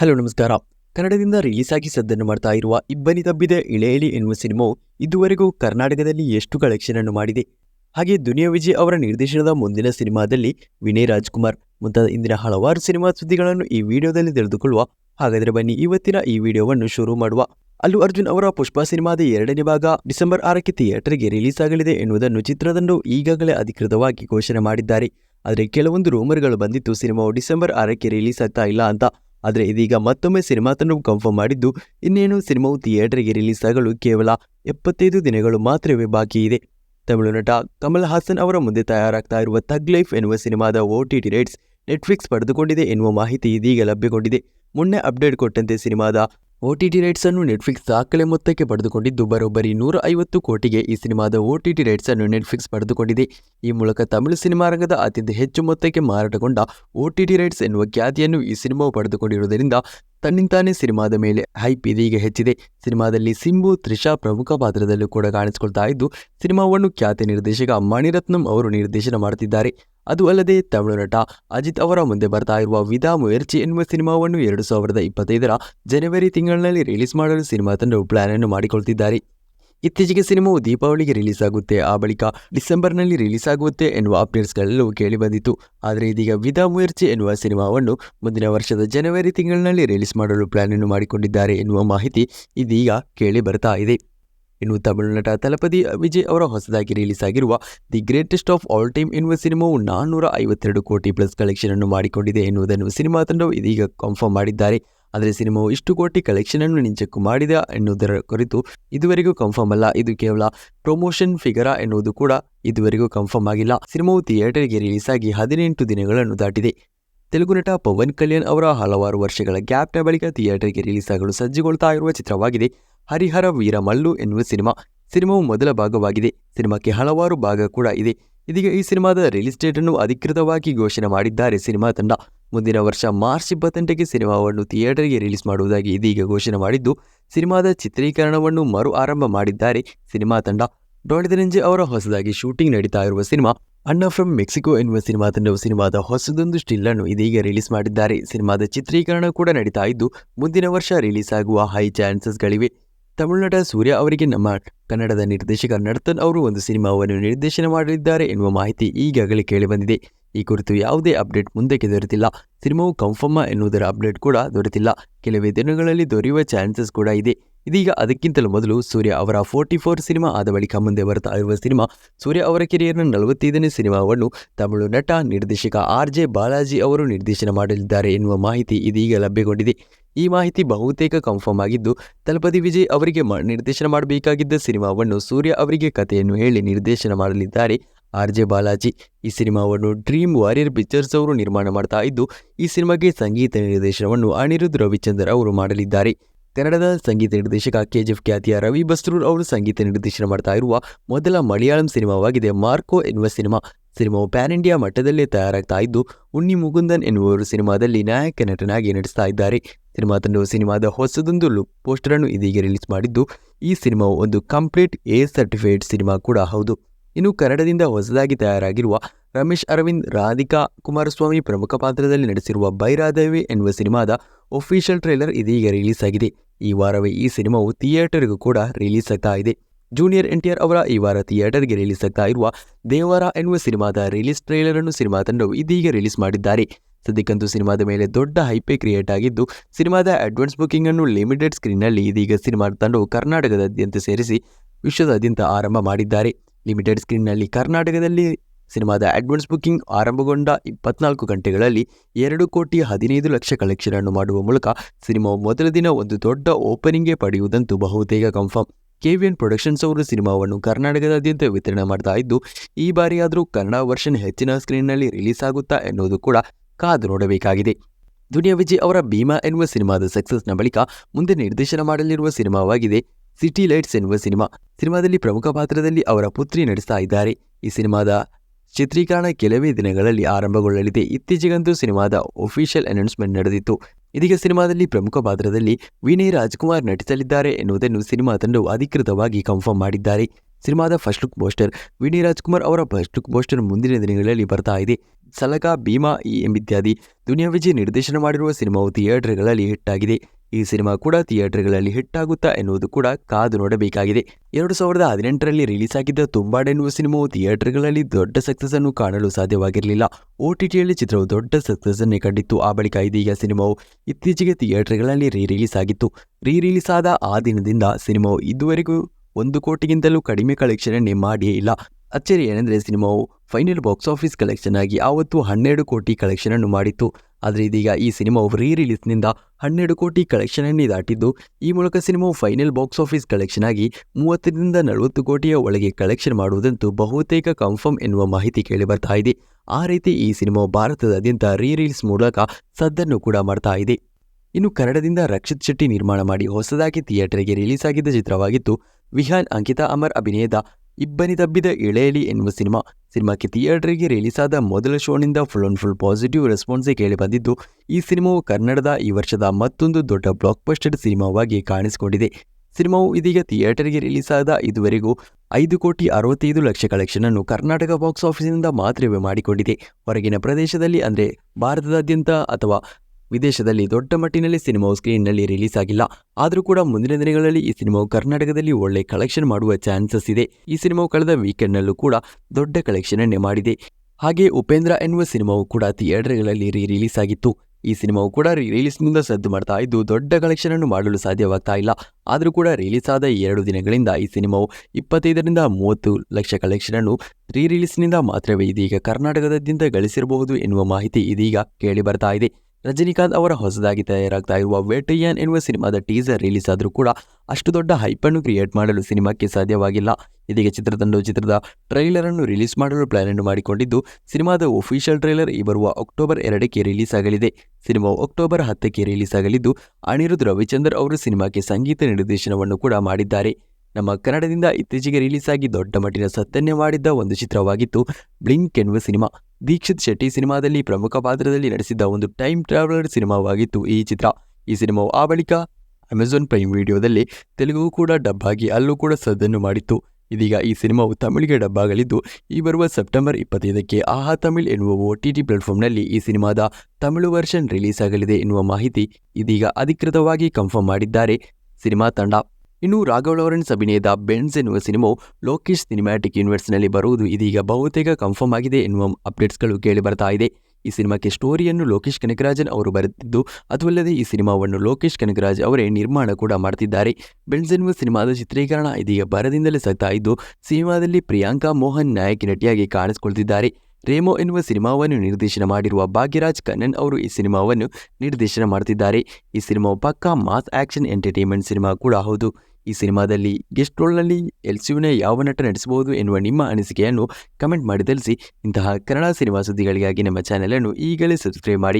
Hello, ನಮಸ್ಕಾರ. ಕನ್ನಡದಿಂದ release ಆಗಿ ಸದ್ದನ್ನು ಮಾಡ್ತಾ ಇರುವ ಇಬ್ಬನಿ ತಬ್ಬಿದ ಇಳೆಯಲಿ ಎನ್ನುವ ಸಿನಿಮಾವು ಇದುವರೆಗೂ ಕರ್ನಾಟಕದಲ್ಲಿ ಎಷ್ಟು ಕಲೆಕ್ಷನ್ ಅನ್ನು ಮಾಡಿದೆ? ಹಾಗೆ ದುನಿಯಾ ವಿಜಯ್ ಅವರ ನಿರ್ದೇಶನದ ಮುಂದಿನ ಸಿನಿಮಾದಲ್ಲಿ ವಿನಯ್ ರಾಜ್ಕುಮಾರ್ ಮುಂತಾದ ಇಂದಿನ ಹಲವಾರು ಸಿನಿಮಾ ಸುದ್ದಿಗಳನ್ನು ಈ ವಿಡಿಯೋದಲ್ಲಿ ತಿಳಿದುಕೊಳ್ಳುವ ಹಾಗಾದರೆ ಬನ್ನಿ, ಇವತ್ತಿನ ಈ ವಿಡಿಯೋವನ್ನು ಶುರು ಮಾಡುವ. ಅಲ್ಲು ಅರ್ಜುನ್ ಅವರ ಪುಷ್ಪ ಸಿನಿಮಾದ ಎರಡನೇ ಭಾಗ ಡಿಸೆಂಬರ್ ಆರಕ್ಕೆ ಥಿಯೇಟರ್ಗೆ ರಿಲೀಸ್ ಆಗಲಿದೆ ಎನ್ನುವುದನ್ನು ಚಿತ್ರದಂಡು ಈಗಾಗಲೇ ಅಧಿಕೃತವಾಗಿ ಘೋಷಣೆ ಮಾಡಿದ್ದಾರೆ. ಆದರೆ ಕೆಲವೊಂದು ರೂಮರ್ಗಳು ಬಂದಿತ್ತು, ಸಿನಿಮಾವು ಡಿಸೆಂಬರ್ ಆರಕ್ಕೆ ರಿಲೀಸ್ ಆಗ್ತಾ ಇಲ್ಲ ಅಂತ. ಆದರೆ ಇದೀಗ ಮತ್ತೊಮ್ಮೆ ಸಿನಿಮಾ ಕನ್ಫರ್ಮ್ ಮಾಡಿದ್ದು, ಇನ್ನೇನು ಸಿನಿಮಾವು ಥಿಯೇಟರ್ಗೆ ರಿಲೀಸ್ ಆಗಲು ಕೇವಲ ಎಪ್ಪತ್ತೈದು ದಿನಗಳು ಮಾತ್ರವೇ ಬಾಕಿ ಇದೆ. ತಮಿಳು ನಟ ಕಮಲ್ ಹಾಸನ್ ಅವರ ಮುಂದೆ ತಯಾರಾಗ್ತಾ ಇರುವ ಥಗ್ ಲೈಫ್ ಎನ್ನುವ ಸಿನಿಮಾದ O T T rights Netflix ಪಡೆದುಕೊಂಡಿದೆ ಎನ್ನುವ ಮಾಹಿತಿ ಇದೀಗ ಲಭ್ಯಗೊಂಡಿದೆ. ಮೊನ್ನೆ ಅಪ್ಡೇಟ್ ಕೊಟ್ಟಂತೆ ಸಿನಿಮಾದ ಟಿ ರೈಟ್ಸ್ ಅನ್ನು ನೆಟ್ಫ್ಲಿಕ್ಸ್ ದಾಖಲೆ ಮೊತ್ತಕ್ಕೆ ಪಡೆದುಕೊಂಡಿದ್ದು, ಬರೋಬ್ಬರಿ ನೂರ ಐವತ್ತು ಕೋಟಿಗೆ ಈ ಸಿನಿಮಾದ ಟಿ ರೈಟ್ಸ್ ಅನ್ನು ನೆಟ್ಫ್ಲಿಕ್ಸ್ ಪಡೆದುಕೊಂಡಿದೆ. ಈ ಮೂಲಕ ತಮಿಳು ಸಿನಿಮಾ ರಂಗದ ಅತ್ಯಂತ ಹೆಚ್ಚು ಮೊತ್ತಕ್ಕೆ ಮಾರಾಟಗೊಂಡ ಟಿ ರೈಟ್ಸ್ ಎನ್ನುವ ಖ್ಯಾತಿಯನ್ನು ಈ ಸಿನಿಮಾವು ಪಡೆದುಕೊಂಡಿರುವುದರಿಂದ ತನ್ನಿಂತಾನೇ ಸಿನಿಮಾದ ಮೇಲೆ ಹೈಪ್ ಇದೀಗ ಹೆಚ್ಚಿದೆ. ಸಿನಿಮಾದಲ್ಲಿ ಸಿಂಬು, ತ್ರಿಷಾ ಪ್ರಮುಖ ಪಾತ್ರದಲ್ಲೂ ಕೂಡ ಕಾಣಿಸಿಕೊಳ್ತಾ ಇದ್ದು, ಸಿನಿಮಾವನ್ನು ಖ್ಯಾತ ನಿರ್ದೇಶಕ ಮಣಿರತ್ನಂ ಅವರು ನಿರ್ದೇಶನ ಮಾಡುತ್ತಿದ್ದಾರೆ. ಅದು ಅಲ್ಲದೆ ತಮಿಳು ನಟ ಅಜಿತ್ ಅವರ ಮುಂದೆ ಬರ್ತಾ ಇರುವ ವಿದಾ ಮುಯರ್ಚಿ ಎನ್ನುವ ಸಿನಿಮಾವನ್ನು ಎರಡು ಸಾವಿರದ ಇಪ್ಪತ್ತೈದರ ಜನವರಿ ತಿಂಗಳಿನಲ್ಲಿ ರಿಲೀಸ್ ಮಾಡಲು ಸಿನಿಮಾ ತಂಡವು ಪ್ಲಾನ್ ಅನ್ನು ಮಾಡಿಕೊಳ್ತಿದ್ದಾರೆ. ಇತ್ತೀಚೆಗೆ ಸಿನಿಮಾವು ದೀಪಾವಳಿಗೆ ರಿಲೀಸ್ ಆಗುತ್ತೆ, ಆ ಬಳಿಕ ಡಿಸೆಂಬರ್ನಲ್ಲಿ ರಿಲೀಸ್ ಆಗುತ್ತೆ ಎನ್ನುವ ಅಪ್ಡೇಟ್ಸ್ಗಳೆಲ್ಲವೂ ಕೇಳಿಬಂದಿತ್ತು ಆದರೆ ಇದೀಗ ವಿದಾ ಮುಯರ್ಚಿ ಎನ್ನುವ ಸಿನಿಮಾವನ್ನು ಮುಂದಿನ ವರ್ಷದ ಜನವರಿ ತಿಂಗಳಿನಲ್ಲಿ ರಿಲೀಸ್ ಮಾಡಲು ಪ್ಲಾನ್ ಅನ್ನು ಮಾಡಿಕೊಂಡಿದ್ದಾರೆ ಎನ್ನುವ ಮಾಹಿತಿ ಇದೀಗ ಕೇಳಿ ಬರ್ತಾ ಇದೆ. ಇನ್ನು ತಮಿಳು ನಟ ತಲಪತಿ ವಿಜಯ್ ಅವರ ಹೊಸದಾಗಿ ರಿಲೀಸ್ ಆಗಿರುವ the greatest of all time ಎನ್ನುವ ಸಿನಿಮಾವು ನಾನ್ನೂರ ಐವತ್ತೆರಡು ಕೋಟಿ ಪ್ಲಸ್ ಕಲೆಕ್ಷನ್ ಅನ್ನು ಮಾಡಿಕೊಂಡಿದೆ ಎನ್ನುವುದನ್ನು ಸಿನಿಮಾ ತಂಡವು ಇದೀಗ ಕನ್ಫರ್ಮ್ ಮಾಡಿದ್ದಾರೆ. ಆದರೆ ಸಿನಿಮಾವು ಇಷ್ಟು ಕೋಟಿ ಕಲೆಕ್ಷನ್ ಅನ್ನು ನಿಂಚಕ್ಕೂ ಮಾಡಿದ ಎನ್ನುವುದರ ಕುರಿತು ಇದುವರೆಗೂ ಕನ್ಫರ್ಮ್ ಅಲ್ಲ. ಇದು ಕೇವಲ ಪ್ರಮೋಷನ್ ಫಿಗರ ಎನ್ನುವುದು ಕೂಡ ಇದುವರೆಗೂ ಕನ್ಫರ್ಮ್ ಆಗಿಲ್ಲ. ಸಿನಿಮಾವು ಥಿಯೇಟರ್ಗೆ ರಿಲೀಸ್ ಆಗಿ ಹದಿನೆಂಟು ದಿನಗಳನ್ನು ದಾಟಿದೆ. ತೆಲುಗು ನಟ ಪವನ್ ಕಲ್ಯಾಣ್ ಅವರ ಹಲವಾರು ವರ್ಷಗಳ ಗ್ಯಾಪ್ನ ಬಳಿಕ ಥಿಯೇಟರ್ಗೆ ರಿಲೀಸ್ ಆಗಲು ಸಜ್ಜುಗೊಳ್ತಾ ಇರುವ ಚಿತ್ರವಾಗಿದೆ. ಹರಿಹರ ವೀರ ಮಲ್ಲು ಎನ್ನುವ ಸಿನಿಮಾ. ಸಿನಿಮಾವು ಮೊದಲ ಭಾಗವಾಗಿದೆ. ಸಿನಿಮಾಕ್ಕೆ ಹಲವಾರು ಭಾಗ ಕೂಡ ಇದೆ. ಇದೀಗ ಈ ಸಿನಿಮಾದ ರಿಲೀಸ್ ಡೇಟ್ ಅನ್ನು ಅಧಿಕೃತವಾಗಿ ಘೋಷಣೆ ಮಾಡಿದ್ದಾರೆ ಸಿನಿಮಾ ತಂಡ. ಮುಂದಿನ ವರ್ಷ ಮಾರ್ಚ್ ಇಪ್ಪತ್ತೆಂಟಕ್ಕೆ ಸಿನಿಮಾವನ್ನು ಥಿಯೇಟರ್ಗೆ ರಿಲೀಸ್ ಮಾಡುವುದಾಗಿ ಇದೀಗ ಘೋಷಣೆ ಮಾಡಿದ್ದು, ಸಿನಿಮಾದ ಚಿತ್ರೀಕರಣವನ್ನು ಮರು ಆರಂಭ ಮಾಡಿದ್ದಾರೆ ಸಿನಿಮಾ ತಂಡ. ಡಾಳಿದರಂಜೆ ಅವರ ಹೊಸದಾಗಿ ಶೂಟಿಂಗ್ ನಡೀತಾ ಇರುವ ಸಿನಿಮಾ, ಅಣ್ಣ ಫ್ರಮ್ ಮೆಕ್ಸಿಕೋ ಎನ್ನುವ ಸಿನಿಮಾ ತಂಡವು ಸಿನಿಮಾದ ಹೊಸದೊಂದು ಸ್ಟಿಲ್ ಅನ್ನು ಇದೀಗ ರಿಲೀಸ್ ಮಾಡಿದ್ದಾರೆ. ಸಿನಿಮಾದ ಚಿತ್ರೀಕರಣ ಕೂಡ ನಡೀತಾ ಇದ್ದು, ಮುಂದಿನ ವರ್ಷ ರಿಲೀಸ್ ಆಗುವ ಹೈ ಚಾನ್ಸಸ್ಗಳಿವೆ. ತಮಿಳುನಾಡ ಸೂರ್ಯ ಅವರಿಗೆ ನಮ್ಮ ಕನ್ನಡದ ನಿರ್ದೇಶಕ ನರ್ತನ್ ಅವರು ಒಂದು ಸಿನಿಮಾವನ್ನು ನಿರ್ದೇಶನ ಮಾಡಲಿದ್ದಾರೆ ಎನ್ನುವ ಮಾಹಿತಿ ಈಗಾಗಲೇ ಕೇಳಿಬಂದಿದೆ. ಈ ಕುರಿತು ಯಾವುದೇ ಅಪ್ಡೇಟ್ ಮುಂದಕ್ಕೆ ದೊರೆತಿಲ್ಲ. ಸಿನಿಮಾವು ಕನ್ಫರ್ಮ ಎನ್ನುವುದರ ಅಪ್ಡೇಟ್ ಕೂಡ ದೊರೆತಿಲ್ಲ. ಕೆಲವೇ ದಿನಗಳಲ್ಲಿ ದೊರೆಯುವ ಚಾನ್ಸಸ್ ಕೂಡ ಇದೆ. ಇದೀಗ ಅದಕ್ಕಿಂತಲೂ ಮೊದಲು ಸೂರ್ಯ ಅವರ ಫೋರ್ಟಿ ಫೋರ್ ಸಿನಿಮಾ ಆದ ಬಳಿಕ ಮುಂದೆ ಬರುತ್ತಾ ಇರುವ ಸಿನಿಮಾ ಸೂರ್ಯ ಅವರ ಕೆರಿಯರ್ನ ನಲವತ್ತೈದನೇ ಸಿನಿಮಾವನ್ನು ತಮಿಳು ನಟ ನಿರ್ದೇಶಕ ಆರ್ ಜೆ ಬಾಲಾಜಿ ಅವರು ನಿರ್ದೇಶನ ಮಾಡಲಿದ್ದಾರೆ ಎನ್ನುವ ಮಾಹಿತಿ ಇದೀಗ ಲಭ್ಯಗೊಂಡಿದೆ. ಈ ಮಾಹಿತಿ ಬಹುತೇಕ ಕನ್ಫರ್ಮ್ ಆಗಿದ್ದು, ತಲಪತಿ ವಿಜಯ್ ಅವರಿಗೆ ನಿರ್ದೇಶನ ಮಾಡಬೇಕಾಗಿದ್ದ ಸಿನಿಮಾವನ್ನು ಸೂರ್ಯ ಅವರಿಗೆ ಕಥೆಯನ್ನು ಹೇಳಿ ನಿರ್ದೇಶನ ಮಾಡಲಿದ್ದಾರೆ. ಆರ್ ಜೆ ಬಾಲಾಜಿ ಈ ಸಿನಿಮಾವನ್ನು ಡ್ರೀಮ್ ವಾರಿಯರ್ ಪಿಕ್ಚರ್ಸ್ ಅವರು ನಿರ್ಮಾಣ ಮಾಡ್ತಾ ಇದ್ದು, ಈ ಸಿನಿಮಾಗೆ ಸಂಗೀತ ನಿರ್ದೇಶನವನ್ನು ಅನಿರುದ್ಧ ರವಿಚಂದರ್ ಅವರು ಮಾಡಲಿದ್ದಾರೆ. ಕನ್ನಡದ ಸಂಗೀತ ನಿರ್ದೇಶಕ ಕೆಜಿಎಫ್ ಖ್ಯಾತಿಯ ರವಿ ಬಸ್ರೂರ್ ಅವರು ಸಂಗೀತ ನಿರ್ದೇಶನ ಮಾಡ್ತಾ ಇರುವ ಮೊದಲ ಮಲಯಾಳಂ ಸಿನಿಮಾವಾಗಿದೆ ಮಾರ್ಕೋ ಎನ್ನುವ ಸಿನಿಮಾ. ಸಿನಿಮಾವು ಪ್ಯಾನ್ ಇಂಡಿಯಾ ಮಟ್ಟದಲ್ಲೇ ತಯಾರಾಗ್ತಾ ಇದ್ದು, ಉಣ್ಣಿ ಮುಗುಂದನ್ ಎನ್ನುವರು ಸಿನಿಮಾದಲ್ಲಿ ನಾಯಕ ನಟನಾಗಿ ನಟಿಸ್ತಾ ಇದ್ದಾರೆ. ಸಿನಿಮಾ ತಂಡವು ಸಿನಿಮಾದ ಹೊಸದೊಂದು ಲುಕ್ ಪೋಸ್ಟರ್ ಅನ್ನು ಇದೀಗ ರಿಲೀಸ್ ಮಾಡಿದ್ದು, ಈ ಸಿನಿಮಾವು ಒಂದು ಕಂಪ್ಲೀಟ್ ಎ ಸರ್ಟಿಫೈಡ್ ಸಿನಿಮಾ ಕೂಡ ಹೌದು. ಇನ್ನು ಕನ್ನಡದಿಂದ ಹೊಸದಾಗಿ ತಯಾರಾಗಿರುವ ರಮೇಶ್ ಅರವಿಂದ್, ರಾಧಿಕಾ ಕುಮಾರಸ್ವಾಮಿ ಪ್ರಮುಖ ಪಾತ್ರದಲ್ಲಿ ನಟಿಸಿರುವ ಬೈರಾದೇವಿ ಎನ್ನುವ ಸಿನಿಮಾದ ಒಫಿಷಿಯಲ್ ಟ್ರೈಲರ್ ಇದೀಗ ರಿಲೀಸ್ ಆಗಿದೆ. ಈ ವಾರವೇ ಈ ಸಿನಿಮಾವು ಥಿಯೇಟರ್ಗೂ ಕೂಡ ರಿಲೀಸ್ ಆಗ್ತಾ ಇದೆ. ಜೂನಿಯರ್ ಎನ್ ಟಿ ಆರ್ ಅವರ ಈ ವಾರ ಥಿಯೇಟರ್ಗೆ ರಿಲೀಸ್ ಆಗ್ತಾ ಇರುವ ದೇವರ ಎನ್ನುವ ಸಿನಿಮಾದ ರಿಲೀಸ್ ಟ್ರೈಲರ್ ಅನ್ನು ಸಿನಿಮಾ ತಂಡವು ಇದೀಗ ರಿಲೀಸ್ ಮಾಡಿದ್ದಾರೆ. ಸದ್ಯಕ್ಕಂತೂ ಸಿನಿಮಾದ ಮೇಲೆ ದೊಡ್ಡ ಹೈಪೇ ಕ್ರಿಯೇಟ್ ಆಗಿದ್ದು, ಸಿನಿಮಾದ ಅಡ್ವಾನ್ಸ್ ಬುಕಿಂಗ್ ಅನ್ನು ಲಿಮಿಟೆಡ್ ಸ್ಕ್ರೀನ್ನಲ್ಲಿ ಇದೀಗ ಸಿನಿಮಾ ತಂಡವು ಕರ್ನಾಟಕದಾದ್ಯಂತ ಸೇರಿಸಿ ವಿಶ್ವದಾದ್ಯಂತ ಆರಂಭ ಮಾಡಿದ್ದಾರೆ. ಲಿಮಿಟೆಡ್ ಸ್ಕ್ರೀನ್ನಲ್ಲಿ ಕರ್ನಾಟಕದಲ್ಲಿ ಸಿನಿಮಾದ ಅಡ್ವಾನ್ಸ್ ಬುಕಿಂಗ್ ಆರಂಭಗೊಂಡ ಇಪ್ಪತ್ನಾಲ್ಕು ಗಂಟೆಗಳಲ್ಲಿ ಎರಡು ಕೋಟಿ ಹದಿನೈದು ಲಕ್ಷ ಕಲೆಕ್ಷನ್ ಅನ್ನು ಮಾಡುವ ಮೂಲಕ ಸಿನಿಮಾವು ಮೊದಲ ದಿನ ಒಂದು ದೊಡ್ಡ ಓಪನಿಂಗ್ಗೆ ಪಡೆಯುವುದಂತೂ ಬಹುತೇಕ ಕನ್ಫರ್ಮ್ ಕೆವಿಎನ್ ಪ್ರೊಡಕ್ಷನ್ಸ್ ಅವರು ಸಿನಿಮಾವನ್ನು ಕರ್ನಾಟಕದಾದ್ಯಂತ ವಿತರಣೆ ಮಾಡ್ತಾ ಇದ್ದು, ಈ ಬಾರಿಯಾದರೂ ಕನ್ನಡ ವರ್ಷನ್ ಹೆಚ್ಚಿನ ಸ್ಕ್ರೀನ್ನಲ್ಲಿ ರಿಲೀಸ್ ಆಗುತ್ತಾ ಎನ್ನುವುದು ಕೂಡ ಕಾದು ನೋಡಬೇಕಾಗಿದೆ ದುನಿಯಾ ವಿಜಯ್ ಅವರ ಭೀಮಾ ಎನ್ನುವ ಸಿನಿಮಾದ ಸಕ್ಸಸ್ನ ಬಳಿಕ ಮುಂದೆ ನಿರ್ದೇಶನ ಮಾಡಲಿರುವ ಸಿನಿಮಾವಾಗಿದೆ ಸಿಟಿ ಲೈಟ್ಸ್ ಎನ್ನುವ ಸಿನಿಮಾ. ಸಿನಿಮಾದಲ್ಲಿ ಪ್ರಮುಖ ಪಾತ್ರದಲ್ಲಿ ಅವರ ಪುತ್ರಿ ನಡೆಸ್ತಾ ಇದ್ದಾರೆ. ಈ ಸಿನಿಮಾದ ಚಿತ್ರೀಕರಣ ಕೆಲವೇ ದಿನಗಳಲ್ಲಿ ಆರಂಭಗೊಳ್ಳಲಿದೆ. ಇತ್ತೀಚೆಗಂತೂ ಸಿನಿಮಾದ ಒಫಿಷಿಯಲ್ ಅನೌನ್ಸ್ಮೆಂಟ್ ನಡೆದಿತ್ತು. ಇದೀಗ ಸಿನಿಮಾದಲ್ಲಿ ಪ್ರಮುಖ ಪಾತ್ರದಲ್ಲಿ ವಿನಯ್ ರಾಜ್ಕುಮಾರ್ ನಟಿಸಲಿದ್ದಾರೆ ಎನ್ನುವುದನ್ನು ಸಿನಿಮಾ ತಂಡವು ಅಧಿಕೃತವಾಗಿ ಕನ್ಫರ್ಮ್ ಮಾಡಿದ್ದಾರೆ. ಸಿನಿಮಾದ first look poster Vini Rajkumar ಅವರ ಫಸ್ಟ್ ಲುಕ್ ಪೋಸ್ಟರ್ ಮುಂದಿನ ದಿನಗಳಲ್ಲಿ ಬರ್ತಾ ಇದೆ. ಸಲಗ, ಭೀಮಾ, ಈ ಎಂಬಿತ್ಯಾದಿ ದುನಿಯಾ ವಿಜಯ್ ನಿರ್ದೇಶನ ಮಾಡಿರುವ ಸಿನಿಮಾವು ಥಿಯೇಟರ್ಗಳಲ್ಲಿ ಹಿಟ್ ಆಗಿದೆ ಈ ಸಿನಿಮಾ ಕೂಡ ಥಿಯೇಟರ್ಗಳಲ್ಲಿ ಹಿಟ್ ಆಗುತ್ತಾ ಎನ್ನುವುದು ಕೂಡ ಕಾದು ನೋಡಬೇಕಾಗಿದೆ. ಎರಡು ಸಾವಿರದ ಹದಿನೆಂಟರಲ್ಲಿ ರಿಲೀಸ್ ಆಗಿದ್ದ ತುಂಬಾಡ್ ಎನ್ನುವ ಸಿನಿಮಾವು ಥಿಯೇಟರ್ಗಳಲ್ಲಿ ದೊಡ್ಡ ಸಕ್ಸಸ್ ಅನ್ನು ಕಾಣಲು ಸಾಧ್ಯವಾಗಿರಲಿಲ್ಲ. ಒ ಟಿ ಟಿಯಲ್ಲಿ ಚಿತ್ರವು ದೊಡ್ಡ ಸಕ್ಸಸ್ ಅನ್ನೇ ಕಂಡಿತ್ತು. ಆ ಬಳಿಕ ಇದೀಗ ಸಿನಿಮಾವು ಇತ್ತೀಚೆಗೆ ಥಿಯೇಟರ್ಗಳಲ್ಲಿ ರೀ ರಿಲೀಸ್ ಆಗಿತ್ತು. ರೀ ರಿಲೀಸ್ ಆದ ಆ ದಿನದಿಂದ ಸಿನಿಮಾವು ಇದುವರೆಗೂ ಒಂದು ಕೋಟಿಗಿಂತಲೂ ಕಡಿಮೆ ಕಲೆಕ್ಷನ್ ಅನ್ನೇ ಮಾಡಿಯೇ ಇಲ್ಲ. ಅಚ್ಚರಿ ಏನೆಂದರೆ ಸಿನಿಮಾವು ಫೈನಲ್ ಬಾಕ್ಸ್ ಆಫೀಸ್ ಕಲೆಕ್ಷನ್ ಆಗಿ ಆವತ್ತು ಹನ್ನೆರಡು ಕೋಟಿ ಕಲೆಕ್ಷನನ್ನು ಮಾಡಿತ್ತು. ಆದರೆ ಇದೀಗ ಈ ಸಿನಿಮಾವು ರೀ ರಿಲೀಸ್ನಿಂದ ಹನ್ನೆರಡು ಕೋಟಿ ಕಲೆಕ್ಷನನ್ನೇ ದಾಟಿದ್ದು, ಈ ಮೂಲಕ ಸಿನಿಮಾವು ಫೈನಲ್ ಬಾಕ್ಸ್ ಆಫೀಸ್ ಕಲೆಕ್ಷನ್ ಆಗಿ ಮೂವತ್ತರಿಂದ ನಲವತ್ತು ಕೋಟಿಯ ಒಳಗೆ ಕಲೆಕ್ಷನ್ ಮಾಡುವುದಂತೂ ಬಹುತೇಕ ಕನ್ಫರ್ಮ್ ಎನ್ನುವ ಮಾಹಿತಿ ಕೇಳಿಬರ್ತಾ ಇದೆ. ಆ ರೀತಿ ಈ ಸಿನಿಮಾವು ಭಾರತದಾದ್ಯಂತ ರೀ ರಿಲೀಸ್ ಮೂಲಕ ಸದ್ದನ್ನು ಕೂಡ ಮಾಡ್ತಾ ಇದೆ. ಇನ್ನು ಕನ್ನಡದಿಂದ ರಕ್ಷಿತ್ ಶೆಟ್ಟಿ ನಿರ್ಮಾಣ ಮಾಡಿ ಹೊಸದಾಗಿ ಥಿಯೇಟರ್ಗೆ ರಿಲೀಸ್ ಆಗಿದ್ದ ಚಿತ್ರವಾಗಿತ್ತು ವಿಹಾನ್, ಅಂಕಿತಾ ಅಮರ್ ಅಭಿನಯದ ಇಬ್ಬನಿ ತಬ್ಬಿದ ಇಳೆಯಲಿ ಎನ್ನುವ ಸಿನಿಮಾ ಸಿನಿಮಾಕ್ಕೆ ಥಿಯೇಟರ್ಗೆ ರಿಲೀಸ್ ಆದ ಮೊದಲ ಶೋನಿಂದ ಫುಲ್ ಆನ್ ಫುಲ್ ಪಾಸಿಟಿವ್ ರೆಸ್ಪಾನ್ಸೇ ಕೇಳಿಬಂದಿದ್ದು, ಈ ಸಿನಿಮಾವು ಕನ್ನಡದ ಈ ವರ್ಷದ ಮತ್ತೊಂದು ದೊಡ್ಡ ಬ್ಲಾಕ್ ಬಸ್ಟರ್ ಸಿನಿಮಾವಾಗಿ ಕಾಣಿಸಿಕೊಂಡಿದೆ. ಸಿನಿಮಾವು ಇದೀಗ ಥಿಯೇಟರ್ಗೆ ರಿಲೀಸ್ ಆದ ಇದುವರೆಗೂ ಐದು ಕೋಟಿ ಅರವತ್ತೈದು ಲಕ್ಷ ಕಲೆಕ್ಷನ್ ಅನ್ನು ಕರ್ನಾಟಕ ಬಾಕ್ಸ್ ಆಫೀಸಿನಿಂದ ಮಾತ್ರವೇ ಮಾಡಿಕೊಂಡಿದೆ. ಹೊರಗಿನ ಪ್ರದೇಶದಲ್ಲಿ ಅಂದರೆ ಭಾರತದಾದ್ಯಂತ ಅಥವಾ ವಿದೇಶದಲ್ಲಿ ದೊಡ್ಡ ಮಟ್ಟಿನಲ್ಲಿ ಸಿನಿಮಾವು ಸ್ಕ್ರೀನ್ನಲ್ಲಿ ರಿಲೀಸ್ ಆಗಿಲ್ಲ. ಆದರೂ ಕೂಡ ಮುಂದಿನ ದಿನಗಳಲ್ಲಿ ಈ ಸಿನಿಮಾವು ಕರ್ನಾಟಕದಲ್ಲಿ ಒಳ್ಳೆ ಕಲೆಕ್ಷನ್ ಮಾಡುವ ಚಾನ್ಸಸ್ ಇದೆ. ಈ ಸಿನಿಮಾವು ಕಳೆದ ವೀಕೆಂಡ್ನಲ್ಲೂ ಕೂಡ ದೊಡ್ಡ ಕಲೆಕ್ಷನ್ ಅನ್ನೇ ಮಾಡಿದೆ. ಹಾಗೆ ಉಪೇಂದ್ರ ಎನ್ನುವ ಸಿನಿಮಾವು ಕೂಡ ಥಿಯೇಟರ್ಗಳಲ್ಲಿ ರೀ ರಿಲೀಸ್ ಆಗಿತ್ತು. ಈ ಸಿನಿಮಾವು ಕೂಡ ರೀ ರಿಲೀಸ್ನಿಂದ ಸದ್ದು ಮಾಡ್ತಾ ಇದ್ದು ದೊಡ್ಡ ಕಲೆಕ್ಷನ್ ಅನ್ನು ಮಾಡಲು ಸಾಧ್ಯವಾಗ್ತಾ ಇಲ್ಲ. ಆದರೂ ಕೂಡ ರಿಲೀಸ್ ಆದ ಎರಡು ದಿನಗಳಿಂದ ಈ ಸಿನಿಮಾವು ಇಪ್ಪತ್ತೈದರಿಂದ ಮೂವತ್ತು ಲಕ್ಷ ಕಲೆಕ್ಷನ್ ಅನ್ನು ರೀ ರಿಲೀಸ್ನಿಂದ ಮಾತ್ರವೇ ಇದೀಗ ಕರ್ನಾಟಕದಾದ್ಯಂತ ಗಳಿಸಿರಬಹುದು ಎನ್ನುವ ಮಾಹಿತಿ ಇದೀಗ ಕೇಳಿ ಬರ್ತಾ ಇದೆ. ರಜನಿಕಾಂತ್ ಅವರ ಹೊಸದಾಗಿ ತಯಾರಾಗ್ತಾ ಇರುವ ವೇಟಯ್ಯನ್ ಎನ್ನುವ ಸಿನಿಮಾದ ಟೀಸರ್ ರಿಲೀಸ್ ಆದರೂ ಕೂಡ ಅಷ್ಟು ದೊಡ್ಡ ಹೈಪನ್ನು ಕ್ರಿಯೇಟ್ ಮಾಡಲು ಸಿನಿಮಾಕ್ಕೆ ಸಾಧ್ಯವಾಗಿಲ್ಲ. ಇದೀಗ ಚಿತ್ರತಂಡವು ಚಿತ್ರದ ಟ್ರೈಲರ್ ಅನ್ನು ರಿಲೀಸ್ ಮಾಡಲು ಪ್ಲಾನ್ ಅನ್ನು ಮಾಡಿಕೊಂಡಿದ್ದು, ಸಿನಿಮಾದ ಒಫಿಷಿಯಲ್ ಟ್ರೈಲರ್ ಈ ಬರುವ ಅಕ್ಟೋಬರ್ ಎರಡಕ್ಕೆ ರಿಲೀಸ್ ಆಗಲಿದೆ ಸಿನಿಮಾವು ಅಕ್ಟೋಬರ್ ಹತ್ತಕ್ಕೆ ರಿಲೀಸ್ ಆಗಲಿದ್ದು ಅನಿರುದ್ಧ ರವಿಚಂದರ್ ಅವರು ಸಿನಿಮಾಕ್ಕೆ ಸಂಗೀತ ನಿರ್ದೇಶನವನ್ನು ಕೂಡ ಮಾಡಿದ್ದಾರೆ. ನಮ್ಮ ಕನ್ನಡದಿಂದ ಇತ್ತೀಚೆಗೆ ರಿಲೀಸ್ ಆಗಿ ದೊಡ್ಡ ಮಟ್ಟಿನ ಸತ್ತನ್ನೇ ಮಾಡಿದ್ದ ಒಂದು ಚಿತ್ರವಾಗಿತ್ತು, ಬ್ಲಿಂಕ್ ಎನ್ನುವ ಸಿನಿಮಾ. ದೀಕ್ಷಿತ್ ಶೆಟ್ಟಿ ಸಿನಿಮಾದಲ್ಲಿ ಪ್ರಮುಖ ಪಾತ್ರದಲ್ಲಿ ನಡೆಸಿದ್ದ ಒಂದು ಟೈಮ್ ಟ್ರಾವೆಲರ್ ಸಿನಿಮಾವಾಗಿತ್ತು ಈ ಚಿತ್ರ. ಈ ಸಿನಿಮಾವು ಆ ಬಳಿಕ ಅಮೆಜಾನ್ ಪ್ರೈಮ್ ವಿಡಿಯೋದಲ್ಲಿ ತೆಲುಗು ಕೂಡ ಡಬ್ ಆಗಿ ಅಲ್ಲೂ ಕೂಡ ಸದ್ದನ್ನು ಮಾಡಿತ್ತು. ಇದೀಗ ಈ ಸಿನಿಮಾವು ತಮಿಳಿಗೆ ಡಬ್ ಆಗಲಿದ್ದು, ಈ ಬರುವ ಸೆಪ್ಟೆಂಬರ್ ಇಪ್ಪತ್ತೈದಕ್ಕೆ ಆಹಾ ತಮಿಳ್ ಎನ್ನುವ ಒ ಟಿ ಟಿ ಪ್ಲಾಟ್ಫಾರ್ಮ್ನಲ್ಲಿ ಈ ಸಿನಿಮಾದ ತಮಿಳು ವರ್ಷನ್ ರಿಲೀಸ್ ಆಗಲಿದೆ ಎನ್ನುವ ಮಾಹಿತಿ ಇದೀಗ ಅಧಿಕೃತವಾಗಿ ಕನ್ಫರ್ಮ್ ಮಾಡಿದ್ದಾರೆ. ಸಿನಿಮಾ ತಂಡ ಇನ್ನು ರಾಘವ್ ಲಾರೆನ್ಸ್ ಅಭಿನಯದ ಬೆನ್ಸ್ ಎನ್ನುವ ಸಿನಿಮಾವು ಲೋಕೇಶ್ ಸಿನಿಮ್ಯಾಟಿಕ್ ಯೂನಿವರ್ಸ್ನಲ್ಲಿ ಬರುವುದು ಇದೀಗ ಬಹುತೇಕ ಕನ್ಫರ್ಮ್ ಆಗಿದೆ ಎನ್ನುವ ಅಪ್ಡೇಟ್ಸ್ಗಳು ಕೇಳಿ ಬರ್ತಾ ಇದೆ. ಈ ಸಿನಿಮಾಕ್ಕೆ ಸ್ಟೋರಿಯನ್ನು ಲೋಕೇಶ್ ಕನಕರಾಜನ್ ಅವರು ಬರೆದಿದ್ದು, ಅದಲ್ಲದೆ ಈ ಸಿನಿಮಾವನ್ನು ಲೋಕೇಶ್ ಕನಕರಾಜ್ ಅವರೇ ನಿರ್ಮಾಣ ಕೂಡ ಮಾಡ್ತಿದ್ದಾರೆ. ಎನ್ನುವ ಸಿನಿಮಾದ ಚಿತ್ರೀಕರಣ ಇದೀಗ ಬರದಿಂದಲೇ ಸಾಗ್ತಾ ಇದ್ದು ಸಿನಿಮಾದಲ್ಲಿ ಪ್ರಿಯಾಂಕಾ ಮೋಹನ್ ನಾಯಕಿ ನಟಿಯಾಗಿ ಕಾಣಿಸಿಕೊಳ್ತಿದ್ದಾರೆ. ರೇಮೋ ಎನ್ನುವ ಸಿನಿಮಾವನ್ನು ನಿರ್ದೇಶನ ಮಾಡಿರುವ ಭಾಗ್ಯರಾಜ್ ಕನ್ನನ್ ಅವರು ಈ ಸಿನಿಮಾವನ್ನು ನಿರ್ದೇಶನ ಮಾಡ್ತಿದ್ದಾರೆ. ಈ ಸಿನಿಮಾವು ಪಕ್ಕಾ ಮಾಸ್ ಆಕ್ಷನ್ ಎಂಟರ್ಟೈನ್ಮೆಂಟ್ ಸಿನಿಮಾ ಕೂಡ ಹೌದು. ಈ ಸಿನಿಮಾದಲ್ಲಿ ಗೆಸ್ಟ್ ರೋಲ್ನಲ್ಲಿ ಎಲ್ಸಿಯುನ ಯಾವ ನಟ ನಡೆಸಬಹುದು ಎನ್ನುವ ನಿಮ್ಮ ಅನಿಸಿಕೆಯನ್ನು ಕಮೆಂಟ್ ಮಾಡಿ ತಿಳಿಸಿ. ಇಂತಹ ಕನ್ನಡ ಸಿನಿಮಾ ಸುದ್ದಿಗಳಿಗಾಗಿ ನಮ್ಮ ಚಾನೆಲನ್ನು ಈಗಲೇ ಸಬ್ಸ್ಕ್ರೈಬ್ ಮಾಡಿ.